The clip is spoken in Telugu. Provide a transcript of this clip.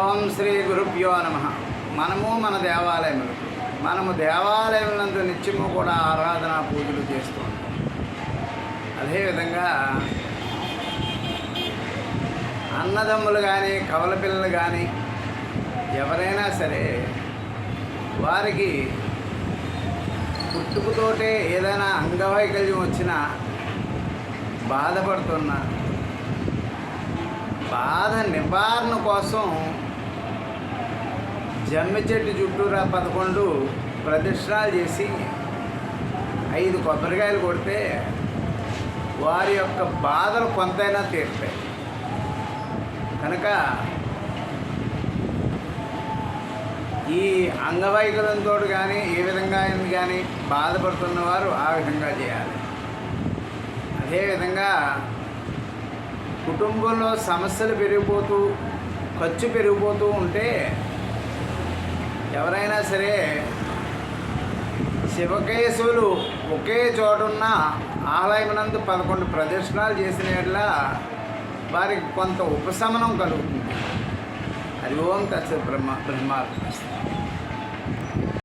ఓం శ్రీ గురుభ్యో నమ. మనము మన దేవాలయములు. మనము దేవాలయములందు నిత్యము కూడా ఆరాధన పూజలు చేస్తూ ఉంటాం. అదేవిధంగా అన్నదమ్ములు కానీ కవల పిల్లలు కానీ ఎవరైనా సరే వారికి పుట్టుకతోటే ఏదైనా అంగవైకల్యం వచ్చినా బాధపడుతున్నా. బాధ నివారణ కోసం జమ్మి చెట్టు చుట్టూరా పదకొండు ప్రదక్షిణాలు చేసి ఐదు కొబ్బరికాయలు కొడితే వారి యొక్క బాధలు కొంతైనా తీరుతాయి. కనుక ఈ అంగవైకల్యంతో కానీ ఏ విధంగా అయింది కానీ బాధపడుతున్న వారు ఆ విధంగా చేయాలి. అదేవిధంగా కుటుంబంలో సమస్యలు పెరిగిపోతూ ఖర్చు పెరిగిపోతూ ఉంటే ఎవరైనా సరే శివకేశవులు ఒకే చోటున్న ఆలయమునందు పదకొండు ప్రదర్శనలు చేసిన వారికి కొంత ఉపశమనం కలుగుతుంది. అది ఓం తత్స బ్రహ్మ బ్రహ్మార్పణ